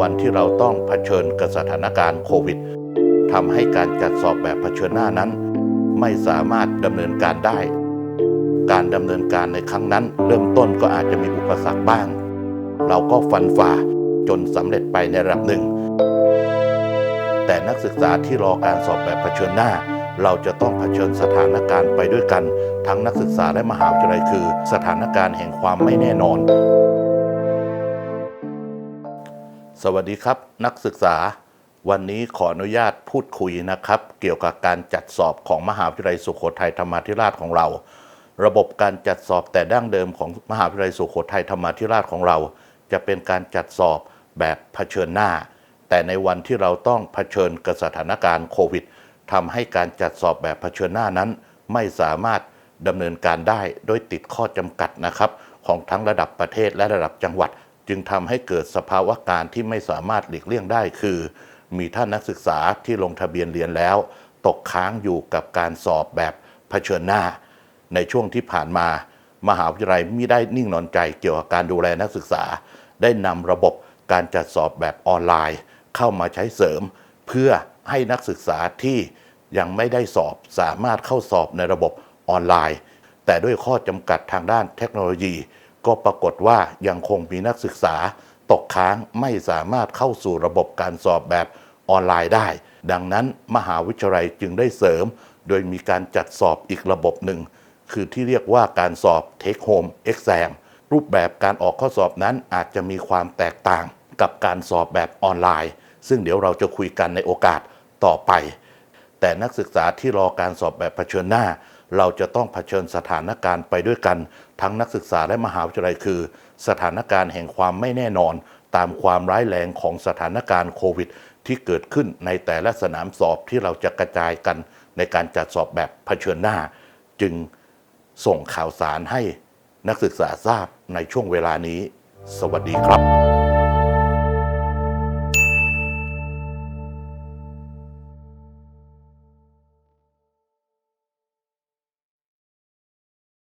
วันที่เราต้องเผชิญกับสถานการณ์โควิดทำให้การจัดสอบแบบเผชิญหน้านั้น ไม่สามารถดำเนินการได้ การดำเนินการในครั้งนั้น เริ่มต้นก็อาจจะมีอุปสรรคบ้าง เราก็ฟันฝ่าจนสำเร็จไปในระดับหนึ่ง แต่นักศึกษาที่รอการสอบแบบเผชิญหน้า เราจะต้องเผชิญสถานการณ์ไปด้วยกัน ทั้งนักศึกษาและมหาวิทยาลัยคือ สถานการณ์แห่งความไม่แน่นอน สวัสดีครับ นักศึกษา วันนี้ขออนุญาตพูดคุยนะครับ เกี่ยวกับการจัดสอบของมหาวิทยาลัยสุโขทัยธรรมาธิราชของเรา ระบบการจัดสอบแต่ดั้งเดิมของมหาวิทยาลัยสุโขทัยธรรมาธิราชของเรา จะเป็นการจัดสอบแบบเผชิญหน้า แต่ในวันที่เราต้องเผชิญกับสถานการณ์โควิดทำให้การจัดสอบแบบเผชิญหน้านั้น ไม่สามารถดำเนินการได้โดยติดข้อจำกัดนะครับ ของทั้งระดับประเทศและระดับจังหวัด จึงทำให้เกิดสภาวะการที่ไม่สามารถหลีกเลี่ยงได้คือ มีท่านนักศึกษาที่ลงทะเบียนเรียนแล้ว ตกค้างอยู่กับการสอบแบบเผชิญหน้า ในช่วงที่ผ่านมา มหาวิทยาลัยมิได้นิ่งนอนใจเกี่ยวกับการดูแลนักศึกษา ได้นำระบบการจัดสอบแบบออนไลน์ เข้ามาใช้เสริม เพื่อให้นักศึกษาที่ยังไม่ได้สอบสามารถเข้าสอบในระบบออนไลน์ แต่ด้วยข้อจำกัดทางด้านเทคโนโลยี ก็ปรากฏว่ายังคงมีนักศึกษาตกค้างไม่สามารถเข้าสู่ระบบการสอบแบบออนไลน์ได้ ดังนั้นมหาวิทยาลัยจึงได้เสริม โดยมีการจัดสอบอีกระบบหนึ่ง คือที่เรียกว่าการสอบ Take Home Exam รูปแบบการออกข้อสอบนั้นอาจจะมีความแตกต่างกับการสอบแบบออนไลน์ ซึ่งเดี๋ยวเราจะคุยกันในโอกาสต่อไป แต่นักศึกษาที่รอการสอบแบบเผชิญหน้า เราจะต้องเผชิญสถานการณ์ไปด้วยกัน ทั้งนักศึกษาและมหาวิทยาลัยคือ สถานการณ์แห่งความไม่แน่นอน ตามความร้ายแรงของสถานการณ์โควิด ที่เกิดขึ้นในแต่ละสนามสอบที่เราจะกระจายกัน ในการจัดสอบแบบเผชิญหน้า จึงส่งข่าวสารให้นักศึกษาทราบในช่วงเวลานี้ สวัสดีครับ